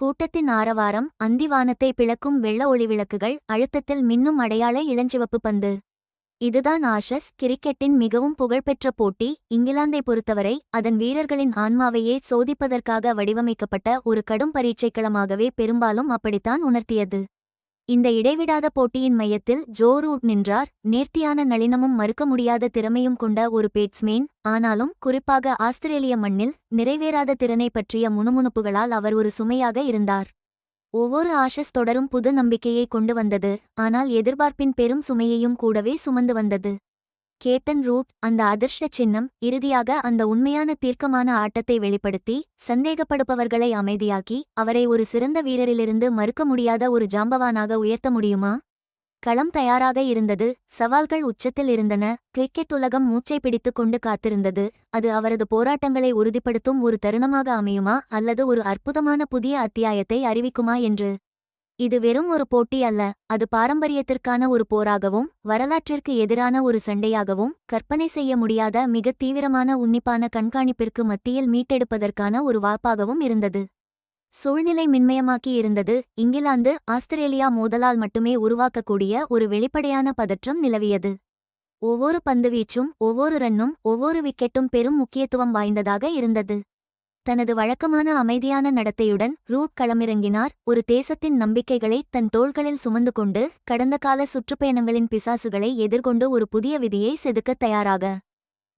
கூட்டத்தின் ஆரவாரம் அந்திவானத்தை பிளக்கும் வெள்ள ஒளிவிளக்குகள் அழுத்தத்தில் மின்னும் அடையாள இளஞ்சிவப்பு பந்து. இதுதான் ஆஷஸ் கிரிக்கெட்டின் மிகவும் புகழ்பெற்ற போட்டி. இங்கிலாந்தை பொறுத்தவரை அதன் வீரர்களின் ஆன்மாவையே சோதிப்பதற்காக வடிவமைக்கப்பட்ட ஒரு கடும் பரீட்சைக்களமாகவே பெரும்பாலும் அப்படித்தான் உணர்த்தியது. இந்த இடைவிடாத போட்டியின் மையத்தில் ஜோ ரூட் நின்றார். நேர்த்தியான நளினமும் மறுக்க முடியாத திறமையும் கொண்ட ஒரு பேட்ஸ்மேன். ஆனாலும் குறிப்பாக ஆஸ்திரேலிய மண்ணில் நிறைவேறாத திறனை பற்றிய முணுமுணுப்புகளால் அவர் ஒரு சுமையாக இருந்தார். ஒவ்வொரு ஆஷஸ் தொடரும் புது நம்பிக்கையை கொண்டு வந்தது. ஆனால் எதிர்பார்ப்பின் பெரும் சுமையையும் கூடவே சுமந்து வந்தது. கேட்டன் ரூட் அந்த அதிர்ஷ்ட சின்னம் இறுதியாக அந்த உண்மையான தீர்க்கமான ஆட்டத்தை வெளிப்படுத்தி சந்தேகப்படுபவர்களை அமைதியாக்கி அவரை ஒரு சிறந்த வீரரிலிருந்து மறுக்க முடியாத ஒரு ஜாம்பவானாக உயர்த்த முடியுமா? களம் தயாராக இருந்தது. சவால்கள் உச்சத்தில் இருந்தன. கிரிக்கெட் உலகம் மூச்சை பிடித்துக் கொண்டு காத்திருந்தது. அது அவரது போராட்டங்களை உறுதிப்படுத்தும் ஒரு தருணமாக அமையுமா அல்லது ஒரு அற்புதமான புதிய அத்தியாயத்தை அறிவிக்குமா என்று இது வெறும் ஒரு போட்டி அல்ல அது பாரம்பரியத்திற்கான ஒரு போராகவும் வரலாற்றிற்கு எதிரான ஒரு சண்டையாகவும் கற்பனை செய்ய முடியாத மிகத் தீவிரமான உன்னிப்பான கண்காணிப்பிற்கு மத்தியில் மீட்டெடுப்பதற்கான ஒரு வாய்ப்பாகவும் இருந்தது. சூழ்நிலை மின்மயமாக்கி இருந்தது இங்கிலாந்து ஆஸ்திரேலியா மோதலால் மட்டுமே உருவாக்கக்கூடிய ஒரு வெளிப்படையான பதற்றம் நிலவியது. ஒவ்வொரு பந்துவீச்சும் ஒவ்வொரு ரன்னும் ஒவ்வொரு விக்கெட்டும் பெரும் முக்கியத்துவம் வாய்ந்ததாக இருந்தது. தனது வழக்கமான அமைதியான நடத்தையுடன் ரூட் களமிறங்கினார். ஒரு தேசத்தின் நம்பிக்கைகளை தன் தோள்களில் சுமந்து கொண்டு கடந்த கால சுற்றுப்பயணங்களின் பிசாசுகளை எதிர்கொண்டு ஒரு புதிய விதியை செதுக்கத் தயாராக.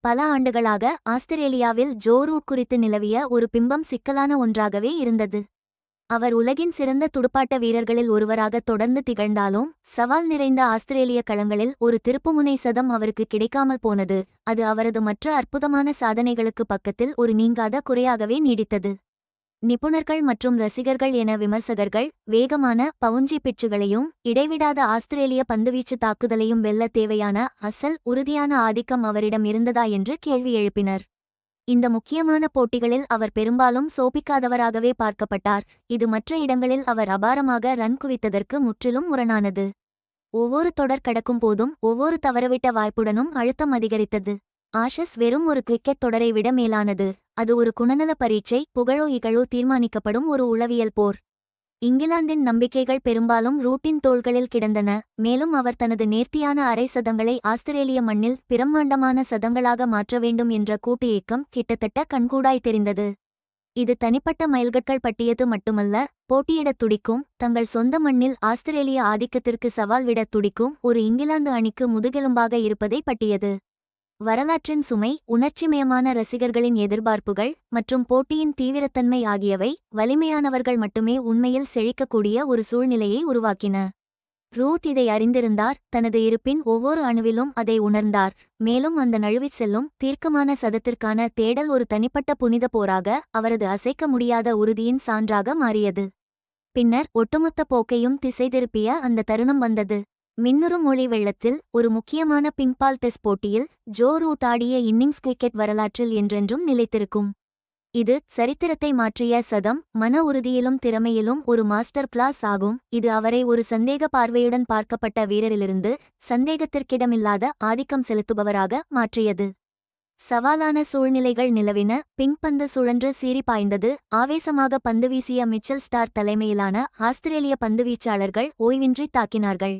பல ஆண்டுகளாக ஆஸ்திரேலியாவில் ஜோ ரூட் குறித்து நிலவிய ஒரு பிம்பம் சிக்கலான ஒன்றாகவே இருந்தது. அவர் உலகின் சிறந்த துடுப்பாட்ட வீரர்களில் ஒருவராக தொடர்ந்து திகழ்ந்தாலும் சவால் நிறைந்த ஆஸ்திரேலிய களங்களில் ஒரு திருப்புமுனை சதம் அவருக்கு கிடைக்காமல் போனது. அது அவரது மற்ற அற்புதமான சாதனைகளுக்கு பக்கத்தில் ஒரு நீங்காத குறையாகவே நீடித்தது. நிபுணர்கள் மற்றும் ரசிகர்கள் என விமர்சகர்கள் வேகமான பவுஞ்சி பிட்சுகளையும் இடைவிடாத ஆஸ்திரேலிய பந்துவீச்சு தாக்குதலையும் வெல்ல தேவையான அசல் உறுதியான ஆதிக்கம் அவரிடம் இருந்ததா என்று கேள்வி எழுப்பினர். இந்த முக்கியமான போட்டிகளில் அவர் பெரும்பாலும் சோபிக்காதவராகவே பார்க்கப்பட்டார். இது மற்ற இடங்களில் அவர் அபாரமாக ரன் குவித்ததற்கு முற்றிலும் முரணானது. ஒவ்வொரு தொடர் கடக்கும் போதும் ஒவ்வொரு தவறவிட்ட வாய்ப்புடனும் அழுத்தம் அதிகரித்தது. ஆஷஸ் வெறும் ஒரு கிரிக்கெட் தொடரை விட மேலானது. அது ஒரு குணநல பரீட்சை புகழோ இகழோ தீர்மானிக்கப்படும் ஒரு உளவியல் போர். இங்கிலாந்தின் நம்பிக்கைகள் பெரும்பாலும் ரூட்டின் தோள்களில் கிடந்தன மேலும் அவர் தனது நேர்த்தியான அரை சதங்களை ஆஸ்திரேலிய மண்ணில் பிரம்மாண்டமான சதங்களாக மாற்ற வேண்டும் என்ற கூட்டு இயக்கம் கிட்டத்தட்ட கண்கூடாய் தெரிந்தது. இது தனிப்பட்ட மைல்கற்கள் பட்டியது மட்டுமல்ல போட்டியிடத் துடிக்கும் தங்கள் சொந்த மண்ணில் ஆஸ்திரேலிய ஆதிக்கத்திற்கு சவால் விடத் துடிக்கும் ஒரு இங்கிலாந்து அணிக்கு முதுகெலும்பாக இருப்பதை பட்டியது வரலாற்றின் சுமை உணர்ச்சிமயமான ரசிகர்களின் எதிர்பார்ப்புகள் மற்றும் போட்டியின் தீவிரத்தன்மை ஆகியவை வலிமையானவர்கள் மட்டுமே உண்மையில் செழிக்கக்கூடிய ஒரு சூழ்நிலையை உருவாக்கின. ரூட் இதை அறிந்திருந்தார் தனது இருப்பின் ஒவ்வொரு அணுவிலும் அதை உணர்ந்தார். மேலும் அந்த நழுவிச் செல்லும் தீர்க்கமான சதத்திற்கான தேடல் ஒரு தனிப்பட்ட புனித போராக அவரது அசைக்க முடியாத உறுதியின் சான்றாக மாறியது. பின்னர் ஒட்டுமொத்த போக்கையும் திசை திருப்பிய அந்த தருணம் வந்தது. மின்னுறும் மொழி வெள்ளத்தில் ஒரு முக்கியமான பிங்பால் டெஸ்ட் போட்டியில் ஜோ ரூட் ஆடிய இன்னிங்ஸ் கிரிக்கெட் வரலாற்றில் என்றென்றும் நிலைத்திருக்கும். இது சரித்திரத்தை மாற்றிய சதம் மன உறுதியிலும் திறமையிலும் ஒரு மாஸ்டர் கிளாஸ் ஆகும். இது அவரை ஒரு சந்தேக பார்வையுடன் பார்க்கப்பட்ட வீரரிலிருந்து சந்தேகத்திற்கிடமில்லாத ஆதிக்கம் செலுத்துபவராக மாற்றியது. சவாலான சூழ்நிலைகள் நிலவின பிங்க் பந்து சுழன்று சீறி பாய்ந்தது ஆவேசமாக பந்து வீசிய மிச்சல் ஸ்டார் தலைமையிலான ஆஸ்திரேலிய பந்துவீச்சாளர்கள் ஓய்வின்றி தாக்கினார்கள்.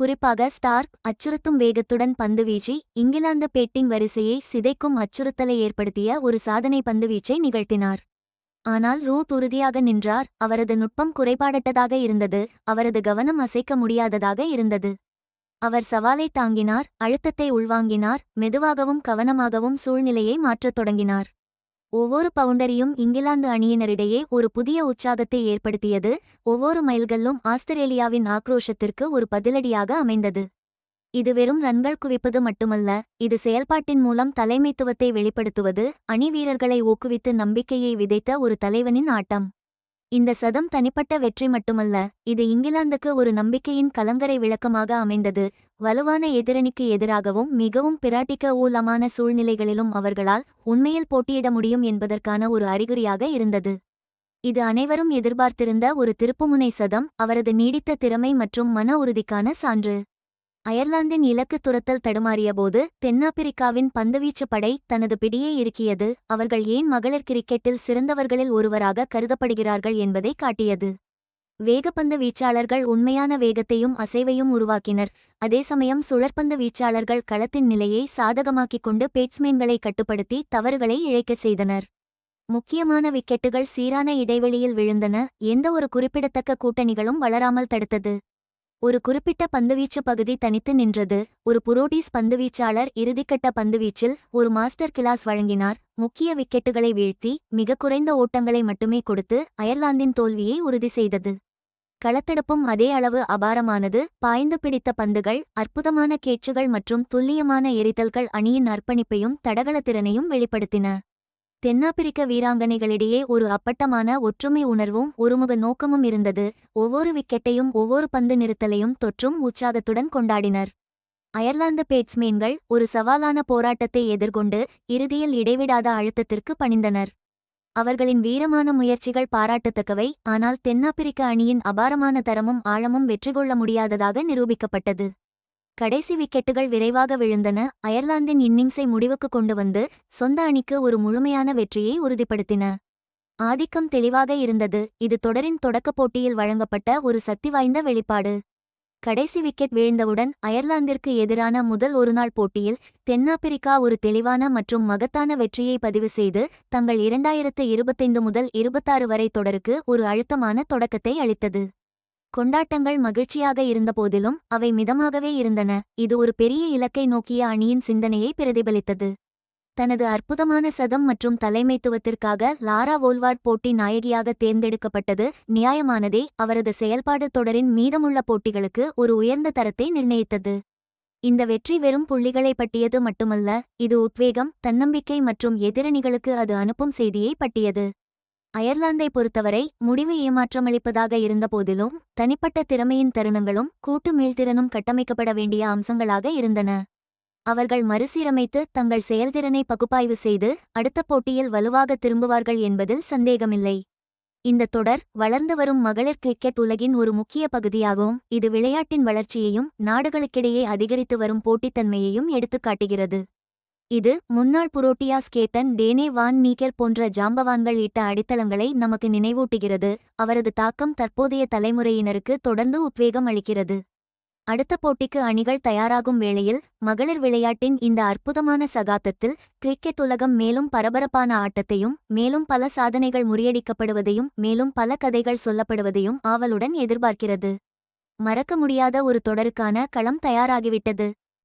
குறிப்பாக ஸ்டார்க் அச்சுறுத்தும் வேகத்துடன் பந்துவீச்சி இங்கிலாந்து பேட்டிங் வரிசையை சிதைக்கும் அச்சுறுத்தலை ஏற்படுத்திய ஒரு சாதனை பந்துவீச்சை நிகழ்த்தினார். ஆனால் ரூட் உறுதியாக நின்றார் அவரது நுட்பம் குறைபாடட்டதாக இருந்தது அவரது கவனம் அசைக்க முடியாததாக இருந்தது. அவர் சவாலை தாங்கினார் அழுத்தத்தை உள்வாங்கினார் மெதுவாகவும் கவனமாகவும் சூழ்நிலையை மாற்றத் தொடங்கினார். ஒவ்வொரு பவுண்டரியும் இங்கிலாந்து அணியினரிடையே ஒரு புதிய உற்சாகத்தை ஏற்படுத்தியது. ஒவ்வொரு மைல்கல்லும் ஆஸ்திரேலியாவின் ஆக்ரோஷத்திற்கு ஒரு பதிலடியாக அமைந்தது. இது வெறும் ரன்கள் குவிப்பது மட்டுமல்ல இது செயல்பாட்டின் மூலம் தலைமைத்துவத்தை வெளிப்படுத்துவது அணி வீரர்களை ஊக்குவித்து நம்பிக்கையை விதைத்த ஒரு தலைவனின் ஆட்டம். இந்த சதம் தனிப்பட்ட வெற்றி மட்டுமல்ல இது இங்கிலாந்துக்கு ஒரு நம்பிக்கையின் கலங்கரை விளக்கமாக அமைந்தது. வலுவான எதிரணிக்கு எதிராகவும் மிகவும் பிராட்டிக்க ஊலமான சூழ்நிலைகளிலும் அவர்களால் உண்மையில் போட்டியிட முடியும் என்பதற்கான ஒரு அறிகுறியாக இருந்தது. இது அனைவரும் எதிர்பார்த்திருந்த ஒரு திருப்புமுனை சதம் அவரது நீடித்த திறமை மற்றும் மன உறுதிக்கான சான்று. அயர்லாந்தின் இலக்கு துரத்தல் தடுமாறியபோது தென்னாப்பிரிக்காவின் பந்துவீச்சு படை தனது பிடியை இறுக்கியது. அவர்கள் ஏன் மகளிர் கிரிக்கெட்டில் சிறந்தவர்களில் ஒருவராக கருதப்படுகிறார்கள் என்பதை காட்டியது. வேகப்பந்து வீச்சாளர்கள் உண்மையான வேகத்தையும் அசைவையும் உருவாக்கினர். அதே சமயம் சுழற்பந்து வீச்சாளர்கள் களத்தின் நிலையை சாதகமாக்கிக் கொண்டு பேட்ஸ்மேன்களை கட்டுப்படுத்தி தவறுகளை இழைக்கச் செய்தனர். முக்கியமான விக்கெட்டுகள் சீரான இடைவெளியில் விழுந்தன. எந்த ஒரு குறிப்பிடத்தக்க கூட்டணிகளும் வளராமல் தடுத்தது. ஒரு குறிப்பிட்ட பந்துவீச்சு பகுதி தனித்து நின்றது. ஒரு புரோட்டீஸ் பந்துவீச்சாளர் இறுதிக்கட்ட பந்துவீச்சில் ஒரு மாஸ்டர் கிளாஸ் வழங்கினார். முக்கிய விக்கெட்டுகளை வீழ்த்தி மிக குறைந்த ஓட்டங்களை மட்டுமே கொடுத்து அயர்லாந்தின் தோல்வியை உறுதி செய்தது. களத்தெடுப்பும் அதே அளவு அபாரமானது. பாய்ந்து பிடித்த பந்துகள் அற்புதமான கேட்சுகள் மற்றும் துல்லியமான எரிதல்கள் அணியின் அர்ப்பணிப்பையும் தடகளத்திறனையும் வெளிப்படுத்தின. தென்னாப்பிரிக்க வீராங்கனைகளிடையே ஒரு அப்பட்டமான ஒற்றுமை உணர்வும் ஒருமுக நோக்கமும் இருந்தது. ஒவ்வொரு விக்கெட்டையும் ஒவ்வொரு பந்து நிறுத்தலையும் தொற்றும் உற்சாகத்துடன் கொண்டாடினர். அயர்லாந்து பேட்ஸ்மேன்கள் ஒரு சவாலான போராட்டத்தை எதிர்கொண்டு இறுதியில் இடைவிடாத அழுத்தத்திற்கு பணிந்தனர். அவர்களின் வீரமான முயற்சிகள் பாராட்டத்தக்கவை ஆனால் தென்னாப்பிரிக்க அணியின் அபாரமான தரமும் ஆழமும் வெற்றி கொள்ள முடியாததாக நிரூபிக்கப்பட்டது. கடைசி விக்கெட்டுகள் விரைவாக விழுந்தன. அயர்லாந்தின் இன்னிங்ஸை முடிவுக்கு கொண்டு வந்து சொந்த அணிக்கு ஒரு முழுமையான வெற்றியை உறுதிப்படுத்தின. ஆதிக்கம் தெளிவாக இருந்தது. இது தொடரின் தொடக்கப் போட்டியில் வழங்கப்பட்ட ஒரு சக்தி வாய்ந்த வெளிப்பாடு. கடைசி விக்கெட் வீழ்ந்தவுடன் அயர்லாந்திற்கு எதிரான முதல் ஒருநாள் போட்டியில் தென்னாப்பிரிக்கா ஒரு தெளிவான மற்றும் மகத்தான வெற்றியை பதிவு செய்து தங்கள் இரண்டாயிரத்து இருபத்தைந்து முதல் இருபத்தாறு வரை தொடருக்கு ஒரு அழுத்தமான தொடக்கத்தை அளித்தது. கொண்டாட்டங்கள் மகிழ்ச்சியாக இருந்தபோதிலும் அவை மிதமாகவே இருந்தன. இது ஒரு பெரிய இலக்கை நோக்கிய அணியின் சிந்தனையை பிரதிபலித்தது. தனது அற்புதமான சதம் மற்றும் தலைமைத்துவத்திற்காக லாரா வோல்வார்ட் போட்டி நாயகியாக தேர்ந்தெடுக்கப்பட்டது நியாயமானதே. அவரது செயல்பாடு தொடரின் மீதமுள்ள போட்டிகளுக்கு ஒரு உயர்ந்த தரத்தை நிர்ணயித்தது. இந்த வெற்றி வெறும் புள்ளிகளை பட்டியது மட்டுமல்ல இது உத்வேகம் தன்னம்பிக்கை மற்றும் எதிரணிகளுக்கு அது அனுப்பும் செய்தியை பட்டியது. அயர்லாந்தை பொறுத்தவரை முடிவு ஏமாற்றமளிப்பதாக இருந்தபோதிலும் தனிப்பட்ட திறமையின் தருணங்களும் கூட்டு மீள்திறனும் கட்டமைக்கப்பட வேண்டிய அம்சங்களாக இருந்தன. அவர்கள் மறுசீரமைத்து தங்கள் செயல்திறனை பகுப்பாய்வு செய்து அடுத்த போட்டியில் வலுவாக திரும்புவார்கள் என்பதில் சந்தேகமில்லை. இந்த தொடர் வளர்ந்து வரும் மகளிர் கிரிக்கெட் உலகின் ஒரு முக்கிய பகுதியாகும். இது விளையாட்டின் வளர்ச்சியையும் நாடுகளுக்கிடையே அதிகரித்து வரும் போட்டித்தன்மையையும் எடுத்துக்காட்டுகிறது. இது முன்னாள் புரோட்டியா ஸ்கேட்டன் டேனே வான் மீக்கர் போன்ற ஜாம்பவான்கள் இட்ட அடித்தளங்களை நமக்கு நினைவூட்டுகிறது. அவரது தாக்கம் தற்போதைய தலைமுறையினருக்கு தொடர்ந்து உத்வேகம் அளிக்கிறது. அடுத்த போட்டிக்கு அணிகள் தயாராகும் வேளையில் மகளிர் விளையாட்டின் இந்த அற்புதமான சகாத்தத்தில் கிரிக்கெட் உலகம் மேலும் பரபரப்பான ஆட்டத்தையும் மேலும் பல சாதனைகள் முறியடிக்கப்படுவதையும் மேலும் பல கதைகள் சொல்லப்படுவதையும் ஆவலுடன் எதிர்பார்க்கிறது. மறக்க முடியாத ஒரு தொடருக்கான களம் தயாராகிவிட்டது.